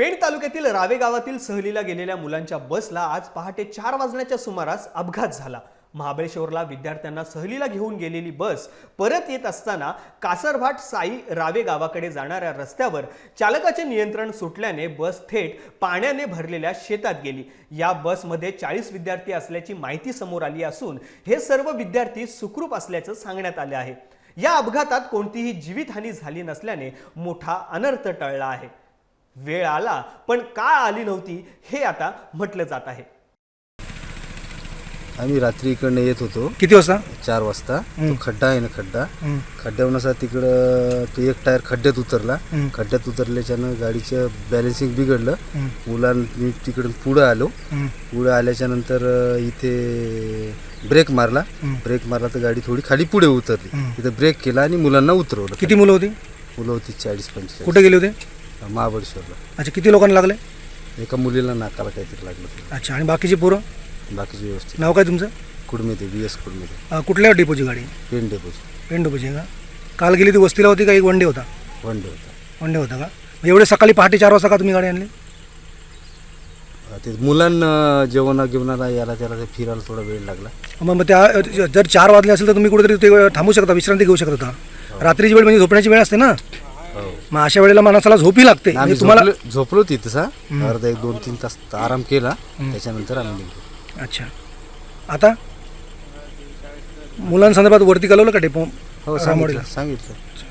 पेण तालुक्यातील रावे गावातील सहलीला गेलेल्या मुलांच्या बसला आज पहाटे चार वाजण्याच्या सुमारास अपघात झाला. महाबळेश्वरला विद्यार्थ्यांना सहलीला घेऊन गेलेली बस परत येत असताना कासरभाट साई रावे गावाकडे जाणाऱ्या रस्त्यावर चालकाचे नियंत्रण सुटल्याने बस थेट पाण्याने भरलेल्या शेतात गेली. या बसमध्ये चाळीस विद्यार्थी असल्याची माहिती समोर आली असून हे सर्व विद्यार्थी सुखरूप असल्याचं सांगण्यात आले आहे. या अपघातात कोणतीही जीवितहानी झाली नसल्याने मोठा अनर्थ टळला आहे. वेळ आला पण का आली नव्हती हे आता म्हटलं जात आहे. आम्ही रात्री इकडनं येत होतो. किती वाजता? चार वाजता. तो खड्डा आहे ना खड्डा. खड्ड्यावरून असा तिकडं तो एक टायर खड्ड्यात उतरला. खड्ड्यात उतरल्याच्यानं गाडीचं बॅलन्सिंग बिघडलं. मुलांनी तिकडून पुढं आलो. पुढं आल्याच्यानंतर इथे ब्रेक मारला. ब्रेक मारला तर गाडी थोडी खाली पुढे उतरली. तिथं ब्रेक केला आणि मुलांना उतरवलं किती मुलं होती? मुलं होती चाळीस पंचेचाळीस. कुठे गेले होते? महाबळेश्वरला. अच्छा किती लोकांना लागले? एका मुलीला नाकाला काहीतरी लागलं होतं. अच्छा आणि बाकीचे पोरं? बाकीची व्यवस्थित. नाव काय तुमचं? कुडमेते बी एस कुडमेते. अं, कुठल्या डेपोची गाडी? पेन डेपोची. पेंडोपोची का? काल गेली ती वस्तीला होती का? एक वन डे होता. वन डे होता. वन डे होता का? मग एवढे सकाळी पहाटे चार वाजता का तुम्ही गाडी आणली? ते मुलांना जेवणा घेऊनाला याला त्याला ते फिरायला थोडा वेळ लागला. मग मग त्या जर चार वाजले असेल तर तुम्ही कुठेतरी ते थांबू शकता विश्रांती घेऊ शकता. रात्रीची वेळ म्हणजे झोपण्याची वेळ असते ना? मग अशा वेळेला माणसाला झोपी लागते. आम्ही म्हणजे तुम्हाला झोपलो झोपलो तिथं अर्धा एक दोन तीन तास आराम केला. त्याच्यानंतर आम्ही निघलो. अच्छा. आता मुलांसंदर्भात वरती कळवलं का डेपो? हो रामवाडीला? सांगितलं सांगितलं.